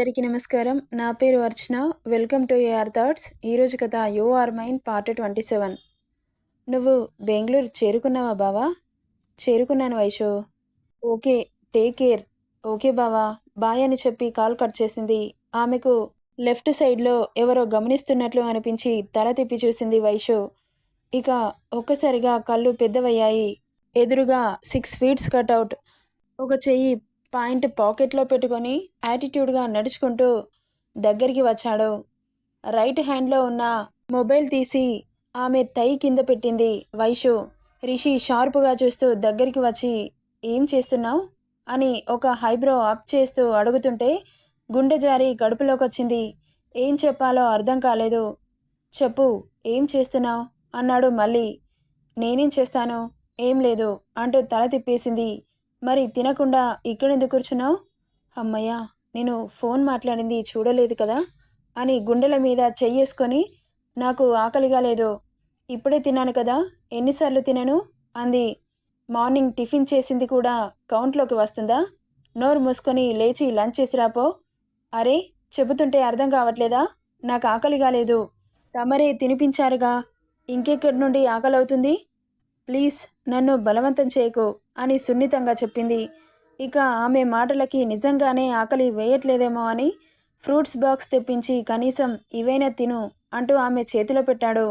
అందరికీ నమస్కారం. నా పేరు Archana. Welcome to AR thoughts. ఈరోజు కథ you are mine part twenty seven. నువ్వు బెంగళూరు చేరుకున్నావా బావా? చేరుకున్నాను Vaishu. Okay take care. Okay బావా బాయ్ అని చెప్పి కాల్ కట్ చేసింది. ఆమెకు లెఫ్ట్ సైడ్లో ఎవరో గమనిస్తున్నట్లు అనిపించి తల తిప్పి చూసింది వైషు. ఇక ఒక్కసారిగా కళ్ళు పెద్దవయ్యాయి. ఎదురుగా సిక్స్ ఫీట్స్ కట్అవుట్ ఒక చెయ్యి పాయింట్ పాకెట్లో పెట్టుకొని యాటిట్యూడ్గా నడుచుకుంటూ దగ్గరికి వచ్చాడు. రైట్ హ్యాండ్లో ఉన్న మొబైల్ తీసి ఆమె తై కింద పెట్టింది. వైషు రిషి షార్ప్గా చూస్తూ దగ్గరికి వచ్చి ఏం చేస్తున్నావు? అని ఒక హైబ్రో అప్ చేస్తూ అడుగుతుంటే గుండె జారి గడుపులోకి వచ్చింది. ఏం చెప్పాలో అర్థం కాలేదు. చెప్పు ఏం చేస్తున్నావు? అన్నాడు మళ్ళీ. నేనేం చేస్తాను? ఏం లేదు అంటూ తల తిప్పేసింది. మరి తినకుండా ఇక్కడ ఎందుకు కూర్చున్నావు? అమ్మయ్యా నేను ఫోన్ మాట్లాడింది చూడలేదు కదా? అని గుండెల మీద చెయ్యేసుకొని నాకు ఆకలిగా లేదు. ఇప్పుడే తిన్నాను కదా ఎన్నిసార్లు తినను? అంది. మార్నింగ్ టిఫిన్ చేసింది కూడా కౌంట్లోకి వస్తుందా? నోరు మూసుకొని లేచి లంచ్ చేసి రాపో అరే చెబుతుంటే అర్థం కావట్లేదా? నాకు ఆకలిగా లేదు. తమరే తినిపించారుగా. ఇంకెక్కడి నుండి ఆకలి అవుతుంది ప్లీజ్ నన్ను బలవంతం చేయకు అని సున్నితంగా చెప్పింది. ఇక ఆమె మాటలకి నిజంగానే ఆకలి వేయట్లేదేమో అని ఫ్రూట్స్ బాక్స్ తెప్పించి కనీసం ఇవైనా తిను అంటూ ఆమె చేతిలో పెట్టాడు.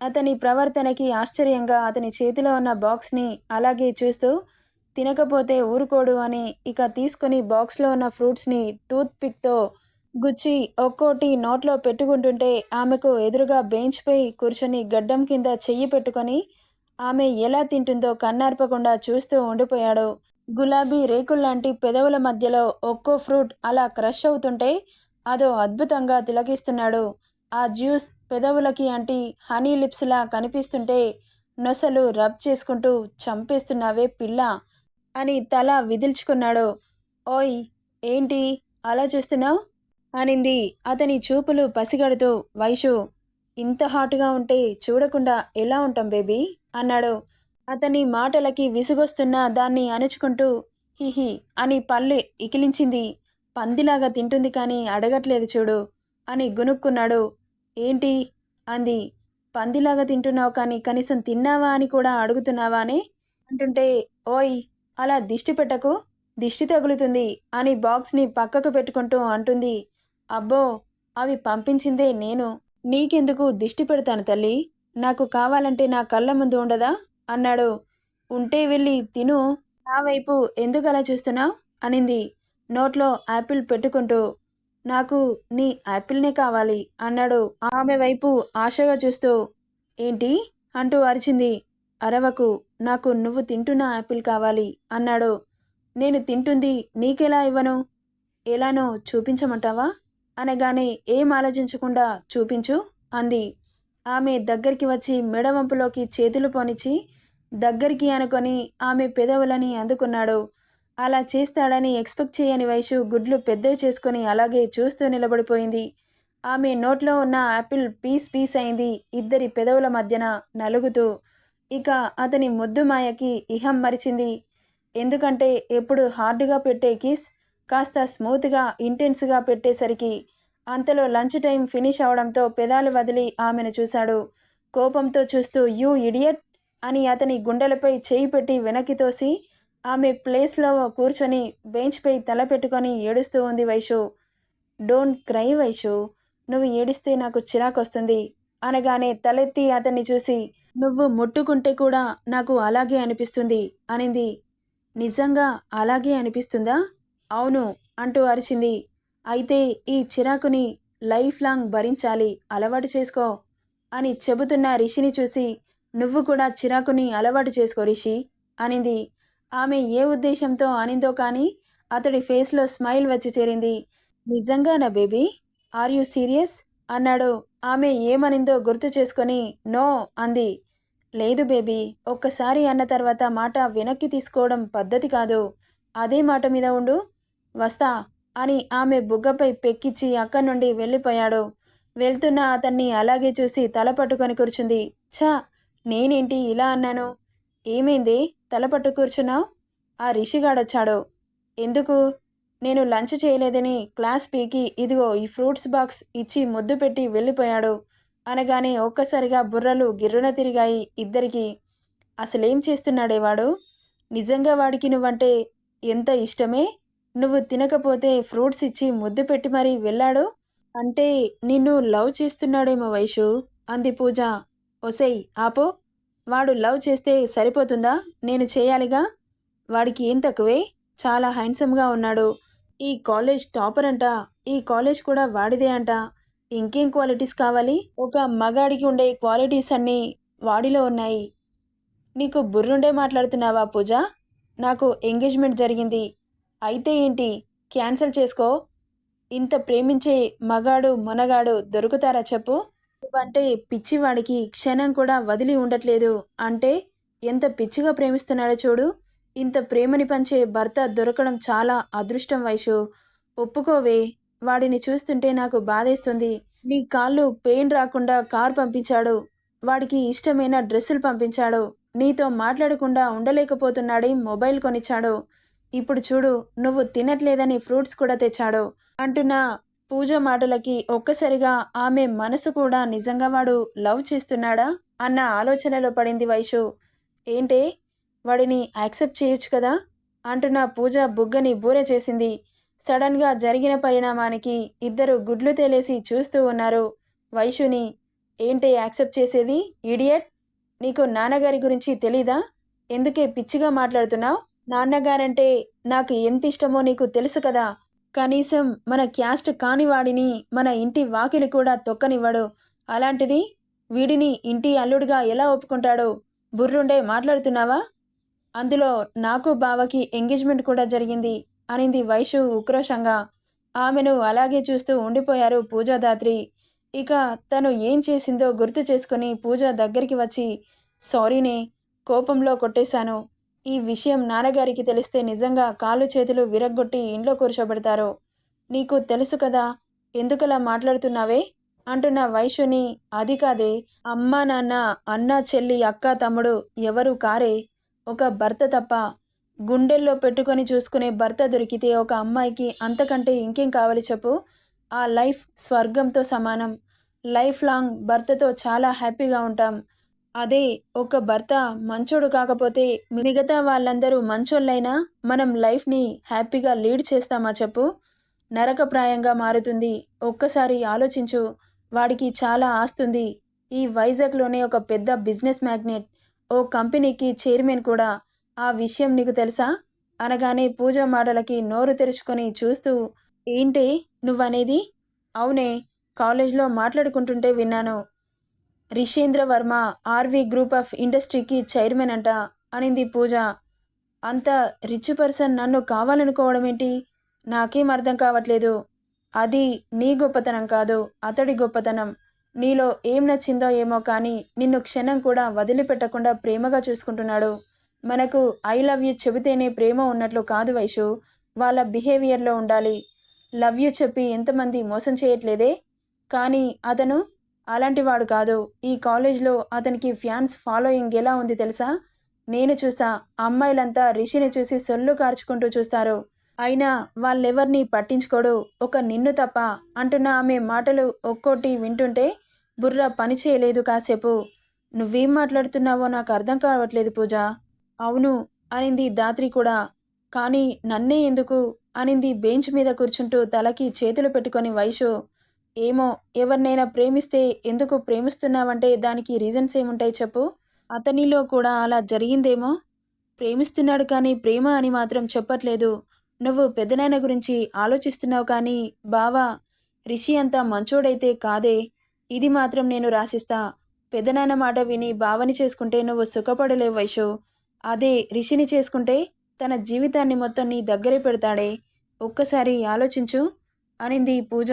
అతని ప్రవర్తనకి ఆశ్చర్యంగా అతని చేతిలో ఉన్న బాక్స్ని అలాగే చూస్తూ తినకపోతే ఊరుకోడు అని ఇక తీసుకుని బాక్స్లో ఉన్న ఫ్రూట్స్ని టూత్ పిక్తో గుచ్చి ఒక్కోటి నోట్లో పెట్టుకుంటుంటే ఆమెకు ఎదురుగా బెంచ్పై కూర్చొని గడ్డం కింద చెయ్యి పెట్టుకొని ఆమె ఎలా తింటుందో కన్నార్పకుండా చూస్తూ ఉండిపోయాడు. గులాబీ రేకుల్లాంటి పెదవుల మధ్యలో ఒక్కో ఫ్రూట్ అలా క్రష్ అవుతుంటే అదో అద్భుతంగా తిలకిస్తున్నాడు. ఆ జ్యూస్ పెదవులకి అంటి హనీ లిప్స్లా కనిపిస్తుంటే నొసలు రబ్ చేసుకుంటూ చంపేస్తున్నావే పిల్ల అని తల విదిల్చుకున్నాడు. ఓయ్ ఏంటి అలా చూస్తున్నావు? అనింది అతని చూపులు పసిగడుతూ. వైషు ఇంత హాటుగా ఉంటే చూడకుండా ఎలా ఉంటాం బేబీ? అన్నాడు. అతని మాటలకి విసుగొస్తున్న దాన్ని అణుచుకుంటూ హిహి అని పళ్ళు ఇకిలించింది. పందిలాగా తింటుంది కానీ అడగట్లేదు చూడు అని గునుక్కున్నాడు. ఏంటి? అంది. పందిలాగా తింటున్నావు కానీ కనీసం తిన్నావా అని కూడా అడుగుతున్నావా అని అంటుంటే ఓయ్ అలా దిష్టి పెట్టకు దిష్టి తగులుతుంది అని బాక్స్ని పక్కకు పెట్టుకుంటూ అంటుంది. అబ్బో అవి పంపించిందే నేను. నీకెందుకు దిష్టి పెడతాను తల్లి? నాకు కావాలంటే నా కళ్ళ ముందు ఉండదా? అన్నాడు. ఉంటే వెళ్ళి తిను. నా వైపు ఎందుకు అలా చూస్తున్నావు? అనింది. నోట్లో యాపిల్ పెట్టుకుంటూ. నాకు నీ యాపిల్నే కావాలి అన్నాడు. ఆమె వైపు ఆశగా చూస్తూ. ఏంటి? అంటూ అరిచింది. అరవకు. నాకు నువ్వు తింటున్న యాపిల్ కావాలి అన్నాడు. నేను తింటుంది నీకెలా ఇవ్వను? ఎలానో చూపించమంటావా? అనగానే ఏం ఆలోచించకుండా చూపించు అంది. ఆమె దగ్గరికి వచ్చి మెడవంపులోకి చేతులు పోనిచ్చి దగ్గరికి అనుకొని ఆమె పెదవులని అందుకున్నాడు. అలా చేస్తాడని ఎక్స్పెక్ట్ చేయని వయసు గుడ్లు పెద్దవి చేసుకొని అలాగే చూస్తూ నిలబడిపోయింది. ఆమె నోట్లో ఉన్న యాపిల్ పీస్ పీస్ అయింది ఇద్దరి పెదవుల మధ్యన నలుగుతూ. ఇక అతని ముద్దు మాయకి ఇహం మరిచింది. ఎందుకంటే ఎప్పుడు హార్డ్గా పెట్టే కిస్ కాస్త స్మూత్గా ఇంటెన్స్గా పెట్టేసరికి అంతలో లంచ్ టైం ఫినిష్ అవడంతో పెదాలు వదిలి ఆమెను చూశాడు. కోపంతో చూస్తూ యూ ఇడియట్ అని అతని గుండెలపై చేయి పెట్టి వెనక్కి తోసి ఆమె ప్లేస్లో కూర్చొని బెంచ్పై తల పెట్టుకొని ఏడుస్తూ ఉంది వైషు. డోంట్ క్రై వైషు నువ్వు ఏడిస్తే నాకు చిరాకొస్తుంది అనగానే తలెత్తి అతన్ని చూసి నువ్వు ముట్టుకుంటే కూడా నాకు అలాగే అనిపిస్తుంది అనింది. నిజంగా అలాగే అనిపిస్తుందా? అవును అంటూ అరిచింది. అయితే ఈ చిరాకుని లైఫ్ లాంగ్ భరించాలి అలవాటు చేసుకో అని చెబుతున్న రిషిని చూసి నువ్వు కూడా చిరాకుని అలవాటు చేసుకో రిషి అనింది. ఆమె ఏ ఉద్దేశంతో అనిందో కానీ అతడి ఫేస్లో స్మైల్ వచ్చి చేరింది. నిజంగా నా బేబీ? Are you serious? అన్నాడు. ఆమె ఏమనిందో గుర్తు చేసుకొని నో అంది. లేదు బేబీ ఒక్కసారి అన్న తర్వాత మాట వెనక్కి తీసుకోవడం పద్ధతి కాదు. అదే మాట మీద ఉండు. వస్తా. అని ఆమె బుగ్గపై పెక్కిచ్చి అక్కడి నుండి వెళ్ళిపోయాడు. వెళ్తున్న అతన్ని అలాగే చూసి తల పట్టుకొని కూర్చుంది. ఛా నేనేంటి ఇలా అన్నాను? ఏమైంది? తల పట్టు కూర్చున్నావు? ఆ రిషిగాడొచ్చాడు. ఎందుకు? నేను లంచ్ చేయలేదని క్లాస్ పీకి ఇదిగో ఈ ఫ్రూట్స్ బాక్స్ ఇచ్చి ముద్దు పెట్టి వెళ్ళిపోయాడు. అనగానే ఒక్కసారిగా బుర్రలు గిర్రున తిరిగాయి ఇద్దరికి. అసలేం చేస్తున్నాడే వాడు? నిజంగా వాడికి నువ్వంటే ఎంత ఇష్టమే? నువ్వు తినకపోతే ఫ్రూట్స్ ఇచ్చి ముద్దు పెట్టి మరీ వెళ్ళాడు? అంటే నిన్ను లవ్ చేస్తున్నాడేమో వైషు అంది పూజ. ఒసై ఆపో. వాడు లవ్ చేస్తే సరిపోతుందా? నేను చేయాలిగా? వాడికి ఏం తక్కువే? చాలా హ్యాండ్సమ్గా ఉన్నాడు. ఈ కాలేజ్ టాపర్ అంట. ఈ కాలేజ్ కూడా వాడిదే అంట. ఇంకేం క్వాలిటీస్ కావాలి? ఒక మగాడికి ఉండే క్వాలిటీస్ అన్నీ వాడిలో ఉన్నాయి. నీకు బుర్రుండే మాట్లాడుతున్నావా పూజ? నాకు ఎంగేజ్మెంట్ జరిగింది. అయితే ఏంటి? క్యాన్సిల్ చేసుకో. ఇంత ప్రేమించే మగాడు మొనగాడు దొరుకుతారా చెప్పు? అంటే పిచ్చివాడికి క్షణం కూడా వదిలి ఉండట్లేదు అంటే ఎంత పిచ్చిగా ప్రేమిస్తున్నాడో చూడు. ఇంత ప్రేమని పంచే భర్త దొరకడం చాలా అదృష్టం వైషు. ఒప్పుకోవే. వాడిని చూస్తుంటే నాకు బాధేస్తుంది. నీ కాళ్ళు పెయిన్ రాకుండా కార్ పంపించాడు. వాడికి ఇష్టమైన డ్రెస్సులు పంపించాడు. నీతో మాట్లాడకుండా ఉండలేకపోతున్నాడే మొబైల్ కొనిచ్చాడు. ఇప్పుడు చూడు నువ్వు తినట్లేదని ఫ్రూట్స్ కూడా తెచ్చాడు. అంటున్న పూజ మాటలకి ఒక్కసారిగా ఆమె మనసు కూడా నిజంగా వాడు లవ్ చేస్తున్నాడా అన్న ఆలోచనలో పడింది వైషు. ఏంటే? వాడిని యాక్సెప్ట్ చేయొచ్చు కదా? అంటున్న పూజ బుగ్గని బూరె చేసింది. సడన్గా జరిగిన పరిణామానికి ఇద్దరు గుడ్లు తేలేసి చూస్తూ ఉన్నారు వైషుని. ఏంటి యాక్సెప్ట్ చేసేది? ఇడియట్! నీకు నాన్నగారి గురించి తెలీదా? ఎందుకే పిచ్చిగా మాట్లాడుతున్నావు? నాన్నగారంటే నాకు ఎంత ఇష్టమో నీకు తెలుసు కదా. కనీసం మన క్యాస్ట్ కాని వాడిని మన ఇంటి వాకిలి కూడా తొక్కనివ్వడు. అలాంటిది వీడిని ఇంటి అల్లుడిగా ఎలా ఒప్పుకుంటాడు? బుర్రుండే మాట్లాడుతున్నావా? అందులో నాకు బావకి ఎంగేజ్మెంట్ కూడా జరిగింది అనింది వైషు ఉక్రోషంగా. ఆమెను అలాగే చూస్తూ ఉండిపోయారు పూజాదాత్రి. ఇక తను ఏం చేసిందో గుర్తు చేసుకుని పూజ దగ్గరికి వచ్చి సారీనే కోపంలో కొట్టేశాను. ఈ విషయం నాన్నగారికి తెలిస్తే నిజంగా కాలు చేతులు విరగ్గొట్టి ఇంట్లో కూర్చోబెడతారు. నీకు తెలుసు కదా ఎందుకలా మాట్లాడుతున్నావే? అంటున్న వైశ్యుని అది కాదే అమ్మా నాన్న అన్న చెల్లి అక్క తమ్ముడు ఎవరు కారే? ఒక భర్త తప్ప. గుండెల్లో పెట్టుకొని చూసుకునే భర్త దొరికితే ఒక అమ్మాయికి అంతకంటే ఇంకేం కావాలి చెప్పు? ఆ లైఫ్ స్వర్గంతో సమానం. లైఫ్ లాంగ్ భర్తతో చాలా హ్యాపీగా ఉంటాం. అదే ఒక భర్త మంచోడు కాకపోతే మిగతా వాళ్ళందరూ మంచోళ్ళైనా మనం లైఫ్ని హ్యాపీగా లీడ్ చేస్తామా చెప్పు? నరకప్రాయంగా మారుతుంది. ఒక్కసారి ఆలోచించు. వాడికి చాలా ఆస్తుంది. ఈ వైజాగ్లోనే ఒక పెద్ద బిజినెస్ మ్యాగ్నెట్ ఓ కంపెనీకి చైర్మన్ కూడా. ఆ విషయం నీకు తెలుసా? అనగానే పూజ మాటలకి నోరు తెరుచుకొని చూస్తూ ఏంటి నువ్వనేది? అవునే కాలేజ్లో మాట్లాడుకుంటుంటే విన్నాను. Rishendra Varma RV group of ఇండస్ట్రీకి చైర్మన్ అంట అనింది పూజ. అంత రిచ్ పర్సన్ నన్ను కావాలనుకోవడం ఏంటి నాకేం అర్థం కావట్లేదు. అది నీ గొప్పతనం కాదు అతడి గొప్పతనం. నీలో ఏం నచ్చిందో ఏమో కానీ నిన్ను క్షణం కూడా వదిలిపెట్టకుండా ప్రేమగా చూసుకుంటున్నాడు. మనకు ఐ లవ్ యూ చెబితేనే ప్రేమ ఉన్నట్లు కాదు వైషు. వాళ్ళ బిహేవియర్లో ఉండాలి. లవ్ యూ చెప్పి ఎంతమంది మోసం చేయట్లేదే? కానీ అతను అలాంటి వాడు కాదు. ఈ కాలేజ్లో అతనికి ఫ్యాన్స్ ఫాలోయింగ్ ఎలా ఉంది తెలుసా? నేను చూసా. అమ్మాయిలంతా రిషిని చూసి సొల్లు కార్చుకుంటూ చూస్తారు. అయినా వాళ్ళెవర్నీ పట్టించుకోడు. ఒక నిన్ను తప్ప అంటున్న ఆమె మాటలు ఒక్కోటి వింటుంటే బుర్ర పని చేయలేదు కాసేపు. నువ్వేం మాట్లాడుతున్నావో నాకు అర్థం కావట్లేదు పూజ. అవును అనింది దాత్రి కూడా. కానీ నన్నే ఎందుకు? అనింది బెంచ్ మీద కూర్చుంటూ తలకి చేతులు పెట్టుకొని వైషు. ఏమో ఎవరినైనా ప్రేమిస్తే ఎందుకు ప్రేమిస్తున్నావంటే దానికి రీజన్స్ ఏముంటాయి చెప్పు? అతనిలో కూడా అలా జరిగిందేమో? ప్రేమిస్తున్నాడు కానీ ప్రేమ అని మాత్రం చెప్పట్లేదు. నువ్వు పెద్దనాయన గురించి ఆలోచిస్తున్నావు కానీ బావా రిషి అంత మంచోడైతే కాదే. ఇది మాత్రం నేను రాసిస్తా. పెద్దనాన్న మాట విని బావని చేసుకుంటే నువ్వు సుఖపడలేవు వైషు. అదే రిషిని చేసుకుంటే తన జీవితాన్ని మొత్తం నీ దగ్గరే పెడతాడే. ఒక్కసారి ఆలోచించు అనింది పూజ.